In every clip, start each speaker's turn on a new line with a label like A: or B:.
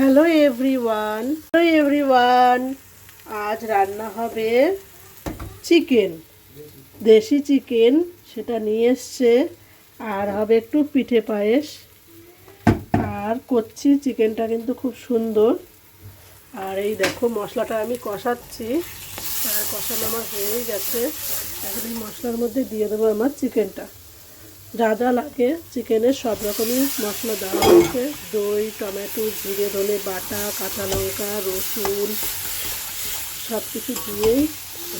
A: Hello everyone hello everyone, আজ রান্না হবে চিকেন, দেশি চিকেন, সেটা নিয়ে এসছে, আর হবে একটু পিঠে পায়েস, আর করছি চিকেনটা কিন্তু খুব সুন্দর, আর এই দেখো মশলাটা আমি কষাচ্ছি, আর কষানো আমার হয়েই গেছে, এখন এই মশলার মধ্যে দিয়ে দেবো আমার চিকেনটা। যা যা লাগে, চিকেনের সব রকমই মশলা দেওয়া হয়েছে। দই, টমেটো, জিরে, ধনে বাটা, কাঁচা লঙ্কা, রসুন সব কিছু দিয়েই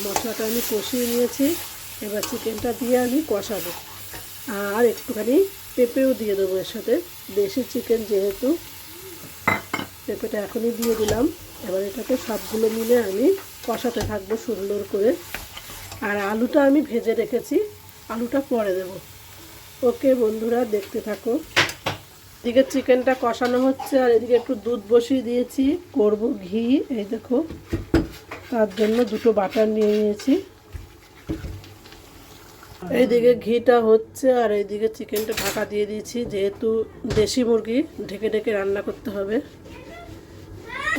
A: মশলাটা আমি কষিয়ে নিয়েছি। এবার চিকেনটা দিয়ে আমি কষাবো। আর একটুখানি পেঁপেও দিয়ে দেবো এর সাথে। দেশি চিকেন যেহেতু, পেঁপেটা এখনই দিয়ে দিলাম। এবার এটাকে সবগুলো মিলে আমি কষাতে থাকব সুন্দর করে। আর আলুটা আমি ভেজে রেখেছি। আলুটা পরে দেবো। ওকে বন্ধুরা, দেখতে থাকো। এদিকে চিকেনটা কষানো হচ্ছে, আর এদিকে একটু দুধ বসিয়ে দিয়েছি। করব ঘি, এই দেখো। তার জন্য দুটো বাটার নিয়ে নিয়েছি। এইদিকে ঘিটা হচ্ছে, আর এইদিকে চিকেনটা ঢাকা দিয়ে দিয়েছি, যেহেতু দেশি মুরগি, ঢেকে ঢেকে রান্না করতে হবে।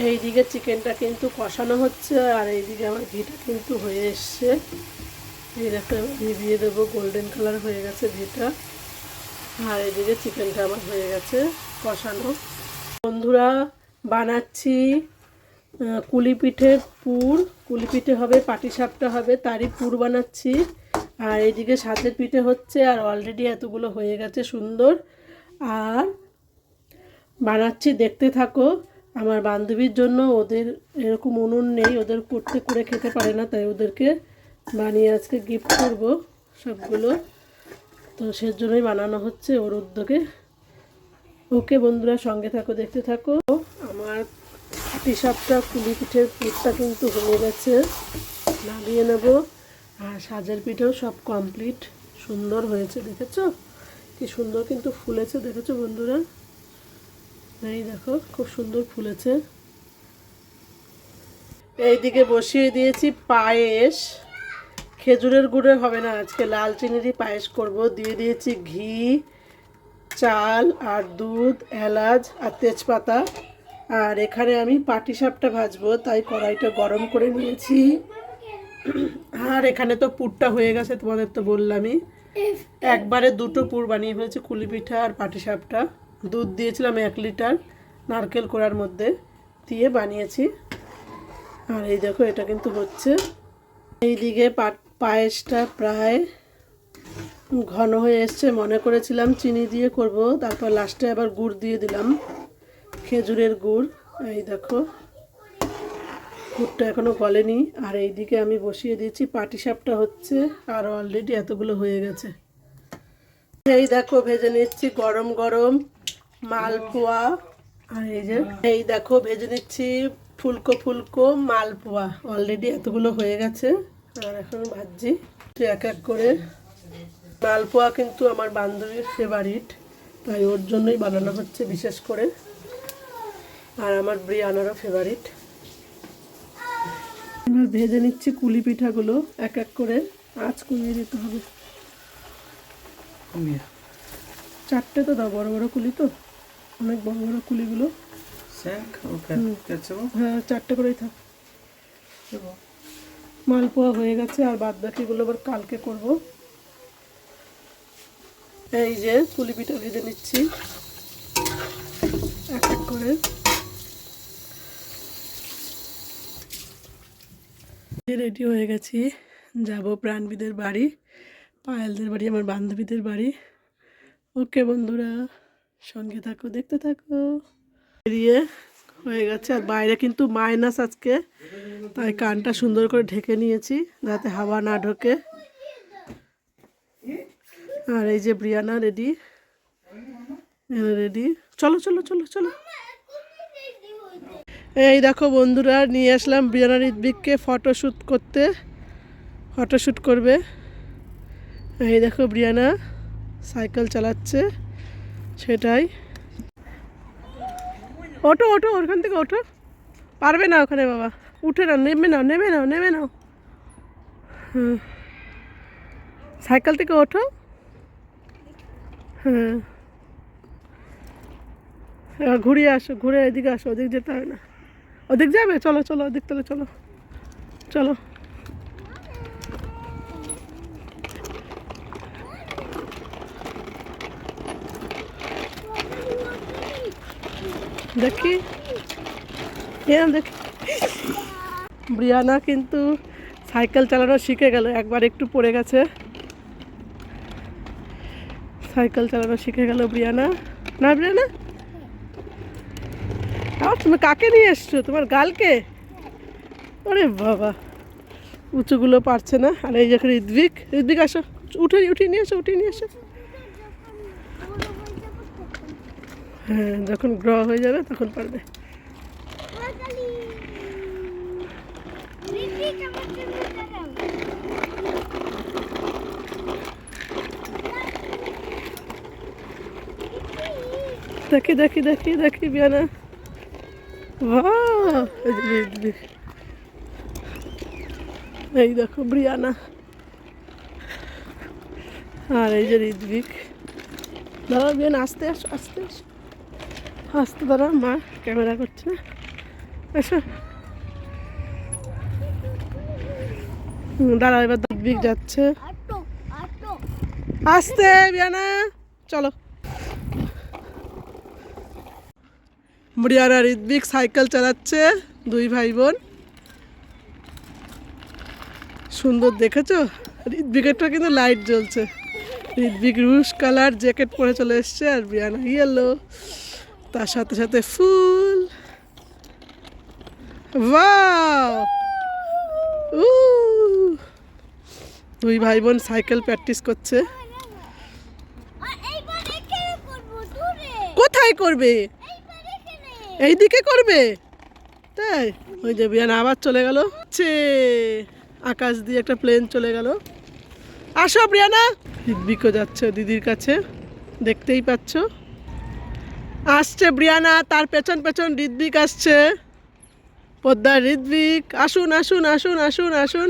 A: এইদিকে চিকেনটা কিন্তু কষানো হচ্ছে, আর এইদিকে আমার ঘিটা কিন্তু হয়ে এসছে। এই দেখো দিয়ে দেবো গোল্ডেন কালার হয়ে গেছে ঘিটা। আর এদিকে চিকেনটা আমার হয়ে গেছে কষানো। বন্ধুরা বানাচ্ছি আহ, কুলি পিঠের পুর। কুলি পিঠে হবে পাটিসাপটা হবে তারই পুর বানাচ্ছি। আর এইদিকে সাথের পিঠে হচ্ছে আর অলরেডি এতগুলো হয়ে গেছে সুন্দর। আর বানাচ্ছি দেখতে থাকো আমার বান্ধবীর জন্য। ওদের এরকম উনুন নেই ওদের করতে করে খেতে পারে না তাই ওদেরকে বানিয়ে আজকে গিফট করব সবগুলো। তো সেজন্যই বানানো হচ্ছে ওর উদ্যোগে। ওকে বন্ধুরা সঙ্গে থাকো, দেখতে থাকো। আমার পিসাবটা কুলি পিঠের পুরটা কিন্তু হয়ে গেছে। নামিয়ে নেব। আর সাজের পিঠেও সব কমপ্লিট সুন্দর হয়েছে, দেখেছ? কি সুন্দর কিন্তু ফুলেছে, দেখেছ বন্ধুরা? এই দেখো, খুব সুন্দর ফুলেছে। এইদিকে বসিয়ে দিয়েছি পায়েস। খেজুরের গুড়ের হবে না। আজকে লাল চিনিরই পায়েস করব। দিয়ে দিয়েছি ঘি, চাল আর দুধ, এলাচ আর তেজপাতা। আর এখানে আমি পাটিসাপটা ভাজবো, তাই কড়াইটা গরম করে নিয়েছি। আর এখানে তো পুরটা হয়ে গেছে, তোমাদের তো বললামই। একবারে দুটো পুর বানিয়ে ফেলেছি, কুলি পিঠা আর পাটিসাপটা দুধ দিয়েছিলাম এক লিটার নারকেল কোড়ার মধ্যে দিয়ে বানিয়েছি। আর এই দেখো, এটা কিন্তু হচ্ছে। এইদিকে পা- পায়েসটা প্রায় ঘন হয়ে এসছে। মনে করেছিলাম চিনি দিয়ে করব, তারপর লাস্টে আবার গুড় দিয়ে দিলাম। খেজুরের গুড়, এই দেখো। গুড়টা এখনও গলেনি। আর এই দিকে আমি বসিয়ে দিয়েছি পাটিসাপটা হচ্ছে, আর অলরেডি এতগুলো হয়ে গেছে। এই দেখো, ভেজে নিচ্ছি গরম গরম মালপোয়া। আর এই যে, এই দেখো, ভেজে নিচ্ছি ফুলকো ফুলকো মালপোয়া। অলরেডি এতগুলো হয়ে গেছে। আর এখন ভাজছি। এক এক করে। মালপোয়া কিন্তু আমার বান্ধবীর ফেভারিট তাই ওর জন্যই বানানো হচ্ছে বিশেষ করে। আর আমার ব্রিয়ানারও ফেভারিট এবার ভেজে নিচ্ছি কুলি পিঠাগুলো এক এক করে। আঁচ কমিয়ে দিতে হবে। চারটে তো দাও বড় বড় কুলি তো। অনেক বড় বড় কুলিগুলো. হ্যাঁ চারটে করেই থাক। মালপোয়া হয়ে গেছে, আর বাদ বাকিগুলো আবার কালকে করব। এই যে কুলি পিঠা ভেজে নিচ্ছি। এক এক করে। রেডি হয়ে গেছি। যাব প্রাণবিদের বাড়ি, পায়েলদের বাড়ি, আমার বান্ধবীদের বাড়ি। ওকে বন্ধুরা, সঙ্গে থাকো, দেখতে থাকো। বেরিয়ে হয়ে গেছে। আর বাইরে কিন্তু মাইনাস আজকে। তাই কানটা সুন্দর করে ঢেকে নিয়েছি, যাতে হাওয়া না ঢোকে। আর এই যে ব্রিয়ানা রেডি। রেডি। চলো চলো চলো চলো। এই দেখো বন্ধুরা, নিয়ে আসলাম ব্রিয়ানা ঋদ্বিককে ফটোশ্যুট করতে। ফটোশ্যুট করবে। এই দেখো ব্রিয়ানা, সাইকেল চালাচ্ছে। সেটাই। ওটো ওঠো, ওখান থেকে ওঠো। পারবে না ওখানে বাবা। উঠে না নেমে নাও নেমে নাও নেমে নাও। হুম। সাইকেল থেকে ওঠো। হ্যাঁ এবার ঘুরিয়ে আসো, ঘুরে এদিকে আসো, ওদিক যেতে হবে না। ওদিক যাবে? চলো চলো, ওদিক তাহলে চলো। চলো। দেখি। দেখি। ব্রিয়ানা কিন্তু সাইকেল চালানো শিখে গেল, একবার একটু পড়ে গেছে। সাইকেল চালানো শিখে গেল ব্রিয়ানা। না ব্রিয়ানা? আর তুমি কাকে নিয়ে এসছো? তোমার গালকে? ওরে বাবা। উঁচুগুলো পারছে না। আর এই যে ঋদ্বিক ঋদ্বিক আসো। উঠে উঠিয়ে নিয়ে এসো উঠিয়ে নিয়ে এসো। হ্যাঁ যখন গ্রহ হয়ে যাবে তখন পারবে। দেখি দেখি দেখি দেখি, বিয়ানা। এই দেখো ব্রিয়ানা আর এই যে ঋদ্বিক দাঁড়াও বিয়ানা, আস্তে আসো আস্তে। আসো আস্তে দাঁড়াও মা ক্যামেরা করছে। না এসো। দাঁড়াও, এবার ঋদ্বিক যাচ্ছে। আস্তে, বিয়ানা, চলো। ব্রিয়ানা ঋদ্বিক সাইকেল চালাচ্ছে, দুই ভাই বোন সুন্দর দেখেছ? ঋদ্বিকেরটা কিন্তু লাইট জ্বলছে। ঋদ্বিক রুশ কালার, জ্যাকেট পরে চলে এসছে, আর ব্রিয়ানা ইয়েলো তার সাথে সাথে ফুল। দুই ভাই বোন সাইকেল প্র্যাকটিস করছে। কোথায় করবে? এইদিকে করবে? তাই? ওই যে বিয়ান আবার চলে গেল। ছে! আকাশ দিয়ে একটা প্লেন চলে গেল। আসো, প্রিয়ানা। ঋদ্বিকও যাচ্ছে দিদির কাছে। দেখতেই পাচ্ছ? আসছে ব্রিয়ানা, তার পেছন পেছন ঋদ্বিক আসছে। পদ্মার ঋদ্বিক আসুন আসুন আসুন আসুন আসুন।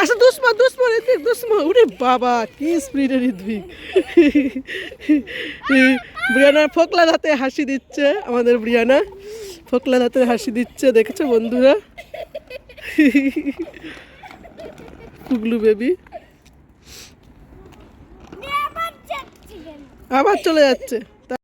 A: আসো দুসমা দুসমা ঋদ্বিক দুসমা উরে বাবা, কি স্পিডে ঋদ্বিক ব্রিয়ানার ফোকলা দাঁতে হাসি দিচ্ছে আমাদের ব্রিয়ানা। ফোকলা দাঁতে হাসি দিচ্ছে, দেখেছ বন্ধুরা? কুগলু বেবি আবার চলে যাচ্ছে।